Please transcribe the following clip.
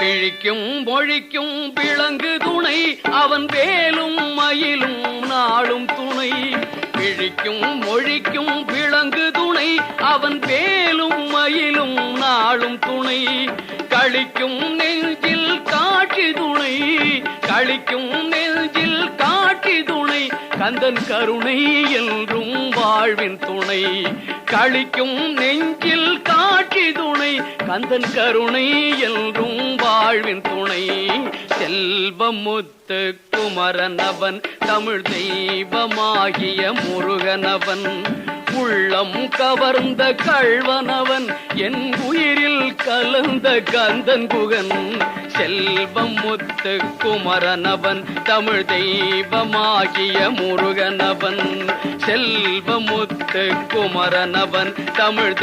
விழிக்கும் மொழிக்கும் விளங்கு துணை. அவன் வேலும் மயிலும் நாளும் துணை. விழிக்கும் மொழிக்கும் விளங்கு துணை. அவன் வேலும் மயிலும் நாளும் துணை. கழிக்கும் நெஞ்சில் காட்சி துணை. கழிக்கும் நெஞ்சில் காட்சி துணை. கந்தன் கருணை என்றும் வாழ்வின் துணை. கழிக்கும் நெஞ்சில் காட்சி துணை. கந்தன் கருணை என்றும் வாழ்வின் துணை. செல்வமுத்து குமரனவன் தமிழ் தெய்வமாகிய முருகனவன். உள்ளம் கவர்ந்த கழ்வனவன் என் உயிரில் கலந்த கந்தன் குகன். செல்வம் முத்து குமரனவன் தமிழ் தெய்வமாகிய முருகனவன். செல்வமுத்து குமரனவன் தமிழ்